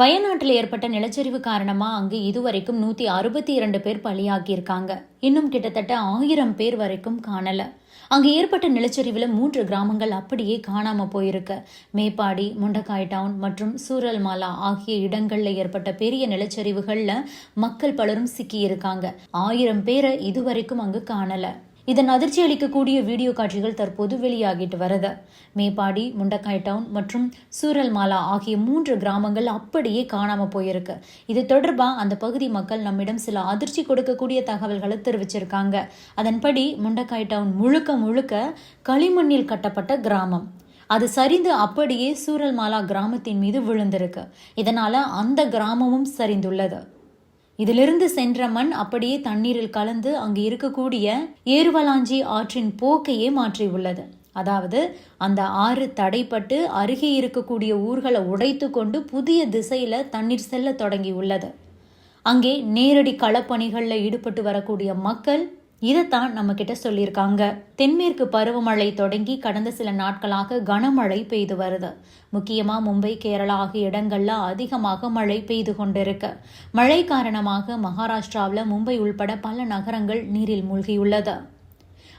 வயநாட்டில் ஏற்பட்ட நிலச்சரிவு காரணமாக அங்கு இதுவரைக்கும் நூற்றி அறுபத்தி இரண்டு பேர் பலியாகியிருக்காங்க. இன்னும் கிட்டத்தட்ட ஆயிரம் பேர் வரைக்கும் காணலை. அங்கு ஏற்பட்ட நிலச்சரிவில் மூன்று கிராமங்கள் அப்படியே காணாமல் போயிருக்கு. மேப்பாடி முண்டக்காய் டவுன் மற்றும் சூரல்மாலா ஆகிய இடங்களில் ஏற்பட்ட பெரிய நிலச்சரிவுகளில் மக்கள் பலரும் சிக்கியிருக்காங்க. ஆயிரம் பேரை இதுவரைக்கும் அங்கு காணலை. இதன் அதிர்ச்சி அளிக்கக்கூடிய வீடியோ காட்சிகள் தற்போது வெளியாகிட்டு வருது. மேப்பாடி முண்டக்காய் டவுன் மற்றும் சூரல்மாலா ஆகிய மூன்று கிராமங்கள் அப்படியே காணாம போயிருக்கு. இது தொடர்பாக அந்த பகுதி மக்கள் நம்மிடம் சில அதிர்ச்சி கொடுக்கக்கூடிய தகவல்களை தெரிவிச்சிருக்காங்க. அதன்படி முண்டக்காய் டவுன் முழுக்க முழுக்க களிமண்ணில் கட்டப்பட்ட கிராமம். அது சரிந்து அப்படியே சூரல்மாலா கிராமத்தின் மீது விழுந்திருக்கு. இதனால அந்த கிராமமும் சரிந்துள்ளது. இதிலிருந்து சென்ற மண் அப்படியே தண்ணீரில் கலந்து அங்கு இருக்கக்கூடிய ஏர்வலாஞ்சி ஆற்றின் போக்கையே மாற்றியுள்ளது. அதாவது அந்த ஆறு தடைப்பட்டு அருகே இருக்கக்கூடிய ஊர்களை உடைத்து கொண்டு புதிய திசையில தண்ணீர் செல்ல தொடங்கியுள்ளது. அங்கே நேரடி களப்பணிகளில் ஈடுபட்டு வரக்கூடிய மக்கள் இதைத்தான் நம்ம கிட்ட சொல்லியிருக்காங்க. தென்மேற்கு பருவமழை தொடங்கி கடந்த சில நாட்களாக கனமழை பெய்து வருது. முக்கியமாக மும்பை கேரளா ஆகிய இடங்கள்ல அதிகமாக மழை பெய்து கொண்டிருக்கு. மழை காரணமாக மகாராஷ்டிராவில் மும்பை உள்பட பல நகரங்கள் நீரில் மூழ்கியுள்ளது.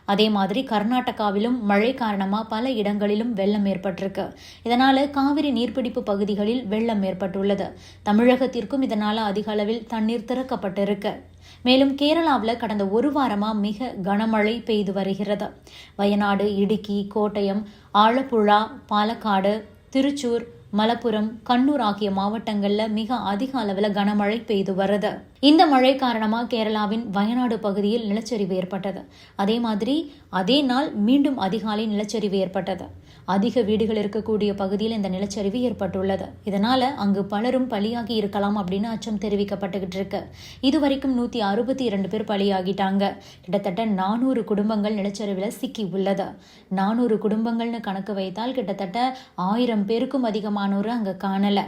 அதே மாதிரி கர்நாடகாவிலும் மழை காரணமாக பல இடங்களிலும் வெள்ளம் ஏற்பட்டிருக்கு. இதனால் காவிரி நீர்பிடிப்பு பகுதிகளில் வெள்ளம் ஏற்பட்டுள்ளது. தமிழகத்திற்கும் இதனால் அதிக அளவில் தண்ணீர் திறக்கப்பட்டிருக்கு. மேலும் கேரளாவில் கடந்த ஒரு வாரமா மிக கனமழை பெய்து வருகிறது. வயநாடு இடுக்கி கோட்டயம் ஆலப்புழா பாலக்காடு திருச்சூர் மலப்புரம் கண்ணூர் ஆகிய மாவட்டங்கள்ல மிக அதிக அளவில் கனமழை பெய்து வருது. இந்த மழை காரணமாக கேரளாவின் வயநாடு பகுதியில் நிலச்சரிவு ஏற்பட்டது. அதே மாதிரி அதே நாள் மீண்டும் அதிகாலை நிலச்சரிவு ஏற்பட்டது. அதிக வீடுகள் இருக்கக்கூடிய பகுதியில் இந்த நிலச்சரிவு ஏற்பட்டுள்ளது. இதனால அங்கு பலரும் பலியாகி இருக்கலாம் அப்படின்னு அச்சம் தெரிவிக்கப்பட்டுகிட்டு இருக்கு. இதுவரைக்கும் நூத்தி அறுபத்தி இரண்டு பேர் பலியாகிட்டாங்க. கிட்டத்தட்ட நானூறு குடும்பங்கள் நிலச்சரிவில் சிக்கி உள்ளது. நானூறு குடும்பங்கள்னு கணக்கு வைத்தால் கிட்டத்தட்ட ஆயிரம் பேருக்கும் அதிகமானோர் அங்கே காணலை.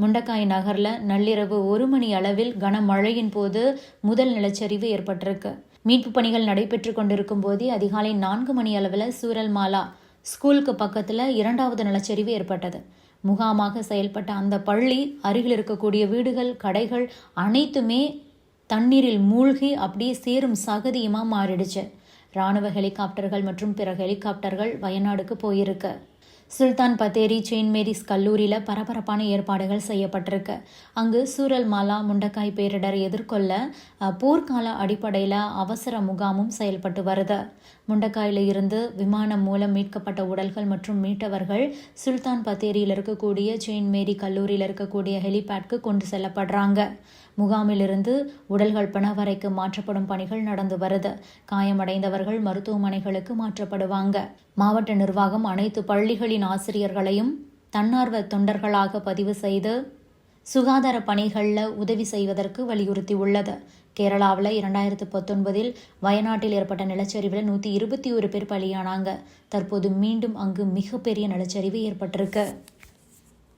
முண்டக்காய் நகரில் நள்ளிரவு ஒரு மணி அளவில் கனமழையின் போது முதல் நிலச்சரிவு ஏற்பட்டிருக்கு. மீட்பு பணிகள் நடைபெற்று கொண்டிருக்கும் போதே அதிகாலை நான்கு மணி அளவில் சூரல்மாலா ஸ்கூலுக்கு பக்கத்தில் இரண்டாவது நிலச்சரிவு ஏற்பட்டது. முகாமாக செயல்பட்ட அந்த பள்ளி அருகில் இருக்கக்கூடிய வீடுகள் கடைகள் அனைத்துமே தண்ணீரில் மூழ்கி அப்படியே சேரும் சகதியுமாக மாறிடுச்சு. ராணுவ ஹெலிகாப்டர்கள் மற்றும் பிற ஹெலிகாப்டர்கள் வயநாடுக்கு போயிருக்கு. சுல்தான் பத்தேரி செயின்ட் மேரிஸ் கல்லூரியில் பரபரப்பான ஏற்பாடுகள் செய்யப்பட்டிருக்கு. அங்கு சூரல் மாலா முண்டக்காய் பேரிடர் எதிர்கொள்ள போர்க்கால அடிப்படையில் அவசர முகாமும் செயல்பட்டு வருது. முண்டக்காயில் இருந்து விமானம் மூலம் மீட்கப்பட்ட உடல்கள் மற்றும் மீட்டவர்கள் சுல்தான் பத்தேரியில் இருக்கக்கூடிய செயின்ட் மேரி கல்லூரியில் இருக்கக்கூடிய ஹெலிபேட்க்கு கொண்டு செல்லப்படுறாங்க. முகாமிலிருந்து உடல்கள் பணவரைக்கு மாற்றப்படும் பணிகள் நடந்து வருது. காயமடைந்தவர்கள் மருத்துவமனைகளுக்கு மாற்றப்படுவாங்க. மாவட்ட நிர்வாகம் அனைத்து பள்ளிகளின் ஆசிரியர்களையும் தன்னார்வ தொண்டர்களாக பதிவு செய்து சுகாதார பணிகளில் உதவி செய்வதற்கு வலியுறுத்தி உள்ளது கேரளாவில் இரண்டாயிரத்து பத்தொன்பதில் வயநாட்டில் ஏற்பட்ட நிலச்சரிவில் நூற்றி இருபத்தி ஒரு பேர் பலியானாங்க. தற்போது மீண்டும் அங்கு மிகப்பெரிய நிலச்சரிவு ஏற்பட்டிருக்கு.